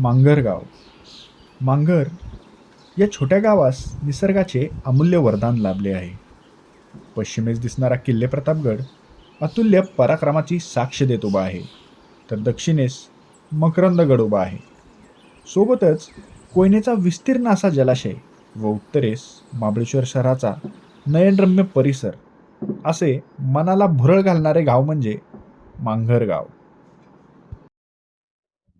मांगरगाव. मांगर या छोट्या गावास निसर्गाचे अमूल्य वरदान लाभले आहे. पश्चिमेस दिसणारा किल्ले प्रतापगड अतुल्य पराक्रमाची साक्ष देत उभा आहे. तर दक्षिणेस मकरंदगड उभा आहे. सोबतच कोयनेचा विस्तीर्ण असा जलाशय व उत्तरेस महाबळेश्वर शहराचा नयनरम्य परिसर असे मनाला भुरळ घालणारे गाव म्हणजे मांघरगाव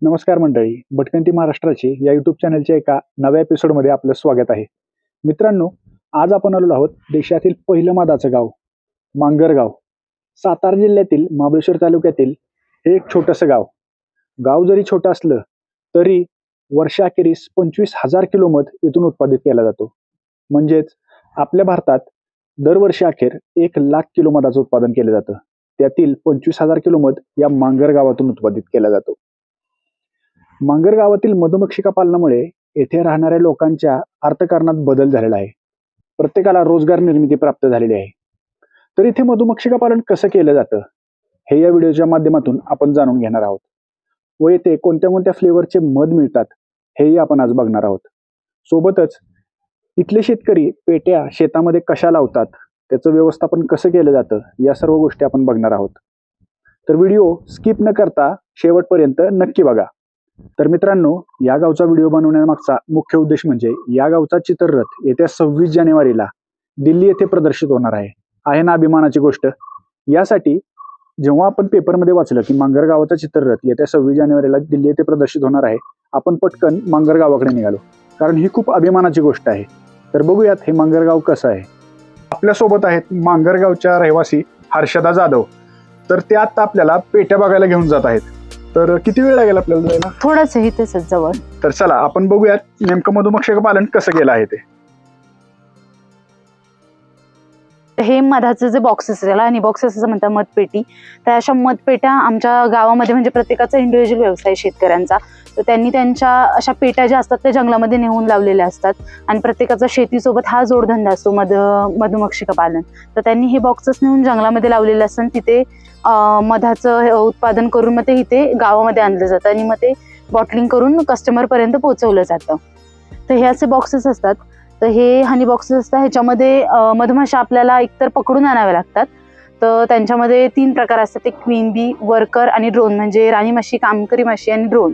नमस्कार मंडळी भटकंती महाराष्ट्राची या युट्यूब चॅनलच्या एका नव्या एपिसोडमध्ये आपलं स्वागत आहे. मित्रांनो आज आपण आलेलो आहोत देशातील पहिलं मादाचं गाव मांगरगाव. सातारा जिल्ह्यातील महाबळेश्वर तालुक्यातील हे एक छोटंसं गाव. गाव जरी छोटं असलं तरी वर्षाखेरीस पंचवीस हजार किलो मध इथून उत्पादित केला जातो. म्हणजेच आपल्या भारतात दरवर्षी अखेर एक लाख किलो मधाचं उत्पादन केलं जातं. त्यातील पंचवीस हजार किलो मध या मांगर गावातून उत्पादित केला जातो. मांगर गावातील मधुमक्षिका पालनामुळे येथे राहणाऱ्या लोकांच्या अर्थकारणात बदल झालेला आहे. प्रत्येकाला रोजगार निर्मिती प्राप्त झालेली आहे. तर इथे मधुमक्षिका पालन कसं केलं जातं? हे या व्हिडिओच्या माध्यमातून आपण जाणून घेणार आहोत. व येथे कोणत्या कोणत्या फ्लेवरचे मध मिळतात हेही आपण आज बघणार आहोत. सोबतच इथले शेतकरी पेट्या शेतामध्ये कशा लावतात त्याचं व्यवस्थापन कसं केलं जातं या सर्व गोष्टी आपण बघणार आहोत. तर व्हिडिओ स्किप न करता शेवटपर्यंत नक्की बघा. तर मित्रांनो या गावचा व्हिडिओ बनवण्यामागचा मुख्य उद्देश म्हणजे या गावचा चित्ररथ येत्या सव्वीस जानेवारीला दिल्ली येथे प्रदर्शित होणार आहे. आहे ना अभिमानाची गोष्ट? यासाठी जेव्हा आपण पेपरमध्ये वाचलं की मांगर गावाचा चित्ररथ येत्या सव्वीस जानेवारीला दिल्ली येथे प्रदर्शित होणार आहे आपण पटकन मांगर गावाकडे निघालो. कारण ही खूप अभिमानाची गोष्ट आहे. तर बघूयात हे मांगरगाव कसं आहे. आपल्यासोबत आहेत मांगरगावच्या रहिवासी हर्षदा जाधव. तर ते आता आपल्याला पेट्या बघायला घेऊन जात आहेत. तर किती वेळ लागेल आपल्याला जायला? थोडंच आहे इथेच आहे जवळ. तर चला आपण बघूयात नेमकं मधुमक्षक पालन कसं केलं आहे ते. हे मधाचे जे बॉक्सेस त्याला आणि बॉक्सेस असं म्हणतात मतपेटी तर अशा मतपेट्या आमच्या गावामध्ये म्हणजे प्रत्येकाचा इंडिव्हिज्युअल व्यवसाय शेतकऱ्यांचा. तर त्यांनी त्यांच्या अशा पेट्या ज्या असतात त्या जंगलामध्ये नेऊन लावलेल्या असतात. आणि प्रत्येकाचा शेतीसोबत हा जोडधंदा असतो मध मधुमक्षिका पालन. तर त्यांनी हे बॉक्सेस नेऊन जंगलामध्ये लावलेले असतात तिथे मधाचं उत्पादन करून मग ते इथे गावामध्ये आणलं जातं आणि मग ते बॉटलिंग करून कस्टमरपर्यंत पोहोचवलं जातं. तर हे असे बॉक्सेस असतात. तर हे हनी बॉक्सेस असतात ह्याच्यामध्ये मधमाशा आपल्याला एकतर पकडून आणाव्या लागतात. तर त्यांच्यामध्ये तीन प्रकार असतात एक क्वीन बी वर्कर आणि ड्रोन म्हणजे राणी माशी कामकरी माशी आणि ड्रोन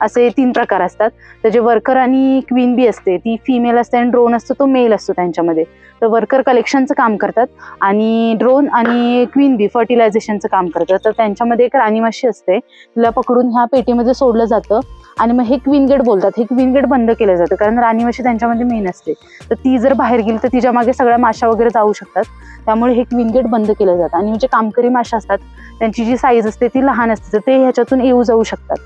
असे तीन प्रकार असतात. तर जे वर्कर आणि क्वीन बी असते ती फिमेल असते आणि ड्रोन असतो तो मेल असतो त्यांच्यामध्ये. तर वर्कर कलेक्शनचं काम करतात आणि ड्रोन आणि क्वीन बी फर्टिलायझेशनचं काम करतात. तर त्यांच्यामध्ये एक राणी माशी असते तिला पकडून ह्या पेटीमध्ये सोडलं जातं. आणि मग हे क्वीन गेट बोलतात. हे क्वीन गेट बंद केलं जातं. कारण राणीमाशी त्यांच्यामध्ये मेन असते. तर ती जर बाहेर गेली तर तिच्यामागे सगळ्या माशा वगैरे जाऊ शकतात. त्यामुळे हे क्वीन गेट बंद केलं जातं. आणि म्हणजे कामकरी माशा असतात. त्यांची जी साईज असते ती लहान असते. तर ते ह्याच्यातून येऊ जाऊ शकतात.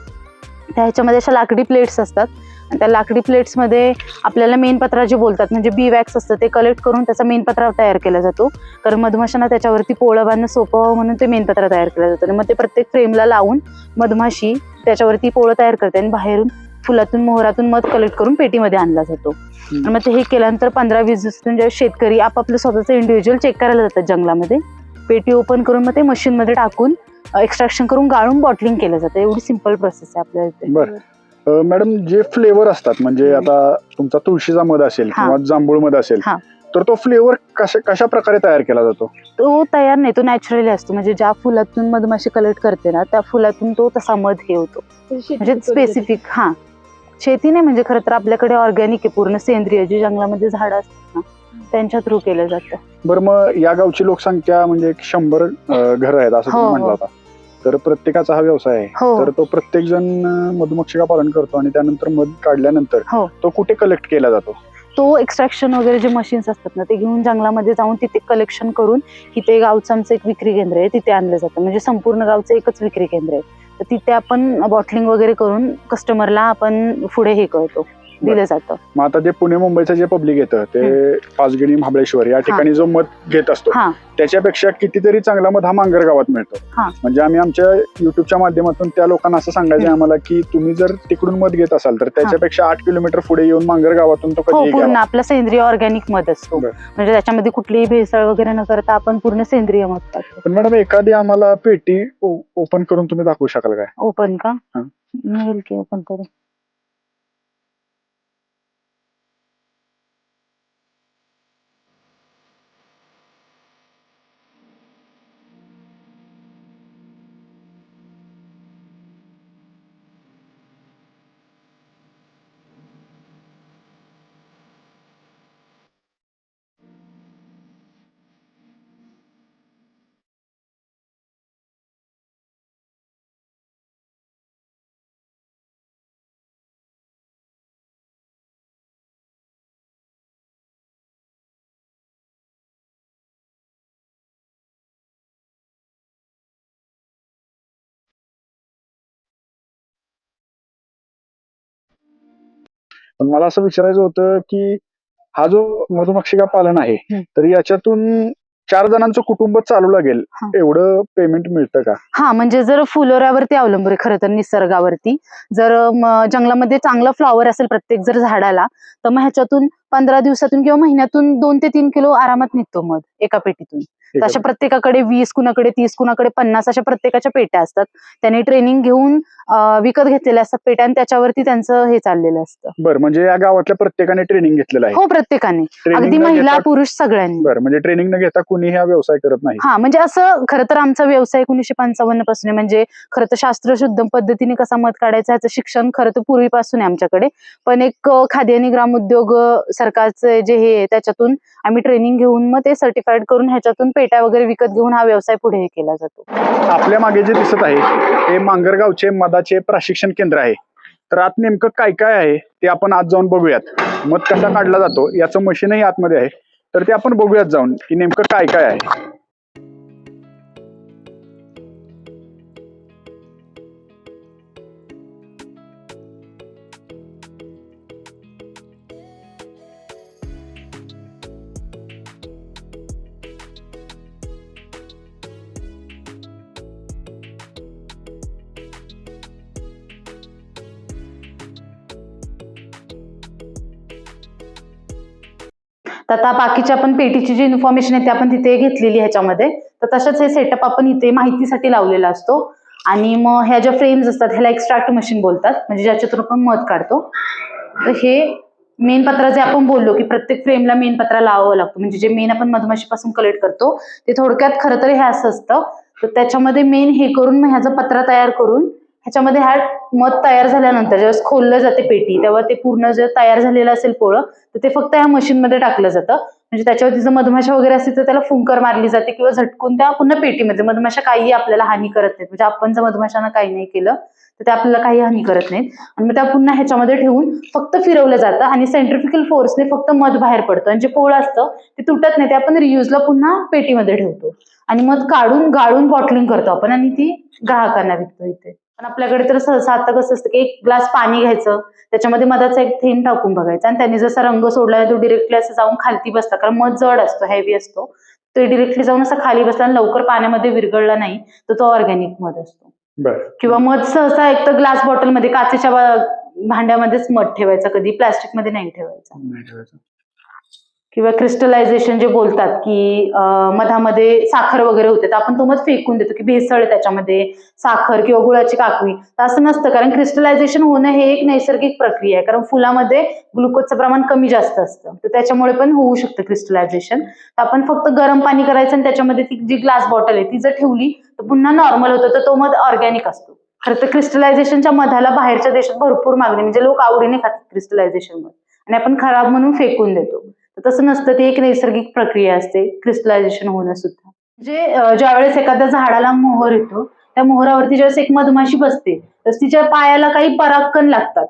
त्या ह्याच्यामध्ये अशा लाकडी प्लेट्स असतात. त्या लाकडी प्लेट्समध्ये आपल्याला मेन पत्रा जे बोलतात म्हणजे बी वॅक्स असतं ते कलेक्ट करून त्याचा मेन पत्रा तयार केला जातो. कारण मधमाशांना त्याच्यावरती पोळं बांधणं सोपं म्हणून ते मेन पत्रा तयार केलं जातं. आणि मग ते प्रत्येक फ्रेमला लावून मधमाशी त्याच्यावरती पोळं तयार करते आणि बाहेरून फुलातून मोहरातून मध कलेक्ट करून पेटीमध्ये आणला जातो. आणि मग ते हे केल्यानंतर पंधरा वीस दिवसातून जे शेतकरी आपापलं स्वतःचं इंडिव्हिज्युअल चेक करायला जातात जंगलामध्ये पेटी ओपन करून मग ते मशीनमध्ये टाकून एक्स्ट्रॅक्शन करून गाळून बॉटलिंग केलं जातं. एवढी सिंपल प्रोसेस आहे आपल्या मॅडम जे फ्लेवर असतात म्हणजे आता तुमचा तुळशीचा मध असेल हा. किंवा जांभूळ मध असेल हा. तर तो फ्लेवर कशा कशा प्रकारे तयार केला जातो? तो तयार नाही तो नॅचरली असतो. म्हणजे ज्या फुलातून मधमाशी कलेक्ट करते ना त्या फुलातून तो तसा मध हे होतो. म्हणजे स्पेसिफिक हा. शेती नाही म्हणजे खरं तर आपल्याकडे ऑर्गॅनिक आहे पूर्ण सेंद्रिय. जी जंगलामध्ये झाडं असतात ना त्यांच्या थ्रू केलं जातं. बरं मग या गावची लोकसंख्या म्हणजे एक शंभर घर आहेत असं हो, तुम्ही हो. म्हटलं होता तर प्रत्येकाचा हा व्यवसाय आहे. हो. तर तो प्रत्येक जण मधुमक्षिका पालन करतो आणि त्यानंतर मध काढल्यानंतर हो. तो कुठे कलेक्ट केला जातो? तो एक्स्ट्रॅक्शन वगैरे जे मशीन्स असतात ना ते घेऊन जंगलामध्ये जाऊन तिथे कलेक्शन करून तिथे गावचं आमचं एक विक्री केंद्र आहे तिथे आणलं जातं. म्हणजे संपूर्ण गावचं एकच विक्री केंद्र आहे. तर तिथे आपण बॉटलिंग वगैरे करून कस्टमरला आपण पुढे हे करतो. दिलं जातं. मग आता जे पुणे मुंबईचं जे पब्लिक येतं ते पाचगिणी महाबळेश्वर या ठिकाणी जो मध घेत असतो हा. त्याच्यापेक्षा कितीतरी चांगला मध हा मांगर गावात मिळतो. हा. म्हणजे आम्ही आमच्या युट्यूबच्या माध्यमातून त्या लोकांना असं सांगायचं आम्हाला की तुम्ही जर तिकडून मध घेत असाल तर त्याच्यापेक्षा आठ किलोमीटर पुढे येऊन मांगर गावातून तो हो कधी पूर्ण आपला सेंद्रिय ऑर्गॅनिक मध असतो. बरं. म्हणजे त्याच्यामध्ये कुठलीही भेसळ वगैरे न करता आपण पूर्ण सेंद्रिय मध टाकतो. पण मॅडम एखादी आम्हाला पेटी ओपन करून तुम्ही दाखवू शकाल काय? ओपन का? हा. मिळेल की ओपन करून. पण मला असं विचारायचं होतं की हा जो मधुमक्षिका पालन आहे. तर याच्यातून चार जणांचं कुटुंब चालू लागेल. एवढं पेमेंट मिळतं का हा म्हणजे जर फुलोऱ्यावरती अवलंबून खरं तर निसर्गावरती जर जंगलामध्ये चांगलं फ्लॉवर असेल प्रत्येक जर झाडाला तर मग ह्याच्यातून पंधरा दिवसातून किंवा महिन्यातून दोन ते तीन किलो आरामात निघतो मध एका पेटीतून. अशा प्रत्येकाकडे वीस कुणाकडे तीस कुणाकडे पन्नास अशा प्रत्येकाच्या पेट्या असतात. त्यांनी ट्रेनिंग घेऊन विकत घेतलेल्या असतात पेट्या आणि त्याच्यावरती त्यांचं हे चाललेलं असतं. बरं म्हणजे या गावातल्या प्रत्येकाने ट्रेनिंग घेतलेलं आहे. हो प्रत्येकाने. अगदी महिला पुरुष सगळ्यांनी. बरं म्हणजे ट्रेनिंग न घेता कुणी हा व्यवसाय करत नाही? हा म्हणजे असं खरं तर आमचा व्यवसाय एकोणीशे पंचावन्नपासून म्हणजे खरं तर शास्त्रशुद्ध पद्धतीने कसा मध काढायचा ह्याचं शिक्षण खरं तर पूर्वीपासून आहे आमच्याकडे. पण एक खादी आणि ग्रामोद्योग सरकारचं जे हे आहे, त्याच्यातून आम्ही ट्रेनिंग घेऊन मग ते सर्टिफाईड करून ह्याच्यातून पेट्या वगैरे विकत घेऊन हा व्यवसाय पुढे हे केला जातो. आपल्या मागे जे दिसत आहे हे मांगरगावचे मधाचे प्रशिक्षण केंद्र आहे. तर आत नेमकं काय काय आहे ते आपण आज जाऊन बघूयात. मध कसा काढला जातो याचं मशीनही आतमध्ये आहे. तर ते आपण बघूयात जाऊन की नेमकं काय काय आहे. तर आता बाकीच्या पण पेटीची जी इन्फॉर्मेशन आहे ती आपण तिथे घेतलेली ह्याच्यामध्ये. तर तसंच हे सेटअप आपण इथे माहितीसाठी लावलेला असतो. आणि मग ह्या ज्या फ्रेम्स असतात ह्याला एक्स्ट्रॅक्ट मशीन बोलतात. म्हणजे ज्याच्यातून आपण मध काढतो. तर हे मेन पत्राचे जे आपण बोललो की प्रत्येक फ्रेमला मेन पत्रा लावावं लागतो. म्हणजे जे मेन आपण मधमाशीपासून कलेक्ट करतो ते थोडक्यात खरं तर हे असं असतं. तर त्याच्यामध्ये मेन हे करून मग ह्याचा पत्रा तयार करून ह्याच्यामध्ये हा मध तयार झाल्यानंतर ज्यावेळेस खोललं जाते पेटी तेव्हा ते पूर्ण जे तयार झालेलं असेल पोळं तर ते फक्त ह्या मशीनमध्ये टाकलं जातं. म्हणजे त्याच्यावरती जर मधमाशा वगैरे असतील तर त्याला फुंकर मारली जाते किंवा झटकून त्या पुन्हा पेटीमध्ये मधमाशा काही आपल्याला हानी करत नाहीत. म्हणजे आपण जर मधमाशांना काही नाही केलं तर ते आपल्याला काही हानी करत नाहीत. आणि मग त्या पुन्हा ह्याच्यामध्ये ठेवून फक्त फिरवलं जातं आणि सेंट्रिफिकल फोर्सने फक्त मध बाहेर पडतं. आणि जे पोळं असतं ते तुटत नाही ते आपण रियूजला पुन्हा पेटीमध्ये ठेवतो. आणि मध काढून गाळून बॉटलिंग करतो आपण आणि ती ग्राहकांना विकतो इथे. पण आपल्याकडे तर सहसा आता कसं असतं की एक ग्लास पाणी घ्यायचं त्याच्यामध्ये मधाचा एक थेंब टाकून बघायचा आणि त्यांनी जसा रंग सोडला तो डिरेक्टली असं जाऊन खालती बसता कारण मध जड असतो हेवी असतो. तो डिरेक्टली जाऊन असा खाली बसला आणि लवकर पाण्यामध्ये विरघळला नाही तर तो ऑर्गॅनिक मध असतो. किंवा मध सहसा एक तर ग्लास बॉटलमध्ये काचेच्या भांड्यामध्येच मध ठेवायचा कधी प्लास्टिकमध्ये नाही ठेवायचा. किंवा क्रिस्टलायझेशन जे बोलतात की मधामध्ये साखर वगैरे होते तर आपण तो मध फेकून देतो की भेसळ त्याच्यामध्ये साखर किंवा गुळाची काकवी तर असं नसतं कारण क्रिस्टलायझेशन होणं हे एक नैसर्गिक प्रक्रिया आहे कारण फुलामध्ये ग्लुकोजचं प्रमाण कमी जास्त असतं. तर त्याच्यामुळे पण होऊ शकतं क्रिस्टलायझेशन तर आपण फक्त गरम पाणी करायचं आणि त्याच्यामध्ये ती जी ग्लास बॉटल आहे ती जर ठेवली तर पुन्हा नॉर्मल होतं तर तो मध ऑर्गॅनिक असतो. खरं तर क्रिस्टलायझेशनच्या मधाला बाहेरच्या देशात भरपूर मागणी म्हणजे लोक आवडीने खातात क्रिस्टलायझेशन मध आणि आपण खराब म्हणून फेकून देतो. तसं नसतं ती एक नैसर्गिक प्रक्रिया असते क्रिस्टलायझेशन होणं सुद्धा म्हणजे ज्या ज्यावेळेस एखाद्या झाडाला मोहर येतो त्या मोहरावरती ज्यावेळेस एक मधमाशी बसते तर तिच्या पायाला काही परागकण लागतात.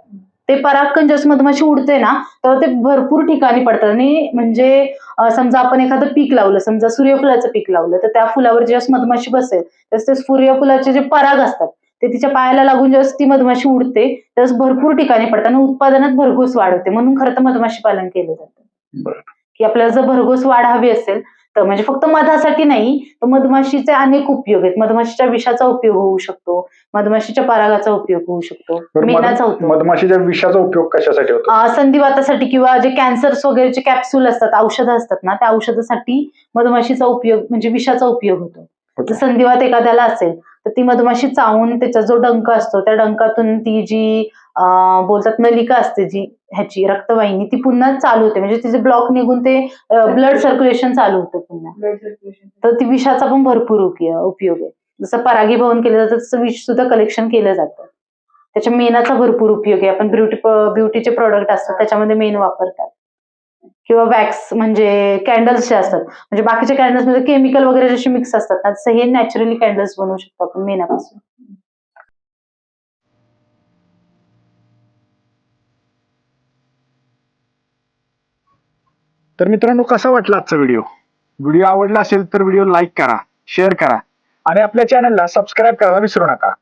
ते परागकण जसं मधमाशी उडते ना तर ते भरपूर ठिकाणी पडतात. आणि म्हणजे समजा आपण एखादं पीक लावलं समजा सूर्यफुलाचं पीक लावलं तर त्या फुलावर ज्यावेळेस मधमाशी बसेल त्यावेळेस ते सूर्यफुलाचे जे पराग असतात ते तिच्या पायाला लागून ज्यावेळेस ती मधमाशी उडते त्यावेळेस भरपूर ठिकाणी पडतात आणि उत्पादनात भरघोस वाढ होते. म्हणून खरं तर मधमाशी पालन केलं जातं. की आपल्याला जर भरघोस वाढ हवी असेल तर म्हणजे फक्त मधासाठी नाही तर मधमाशीचे अनेक उपयोग आहेत. मधमाशीच्या विषाचा उपयोग होऊ शकतो मधमाशीच्या परागाचा उपयोग होऊ शकतो मेणाचा होतो मधमाशीच्या विषाचा उपयोग कशासाठी होतो? संधिवातासाठी किंवा जे कॅन्सर्स वगैरेचे कॅप्सूल असतात औषधं असतात ना त्या औषधासाठी मधमाशीचा उपयोग म्हणजे विषाचा उपयोग होतो. संधिवात एखाद्याला असेल तर ती मधमाशी चावून त्याचा जो डंक असतो त्या डंकातून ती जी बोलतात नलिका असते जी ह्याची रक्तवाहिनी ती पुन्हा चालू होते. म्हणजे तिचे ब्लॉक निघून ते ब्लड सर्क्युलेशन चालू होतं पुन्हा. तर ती विषाचा पण भरपूर उपयो- उपयोग आहे. जसं परागीभवन केलं जातं तसं विष सुद्धा कलेक्शन केलं जातं. त्याच्या मेणाचा भरपूर उपयोग आहे. आपण ब्युटी ब्युटीचे प्रोडक्ट असतात त्याच्यामध्ये मेण वापरतात. किंवा वॅक्स म्हणजे कॅन्डल्स जे असतात. म्हणजे बाकीच्या कॅन्डल्समध्ये केमिकल वगैरे जसे मिक्स असतात तसं हे नॅचरली कॅन्डल्स बनवू शकतो आपण मेणापासून. तर मित्रांनो कसा वाटला आजचा व्हिडिओ व्हिडिओ आवडला असेल तर व्हिडिओ लाईक करा शेअर करा आणि आपल्या चॅनलला सबस्क्राईब करायला विसरू नका.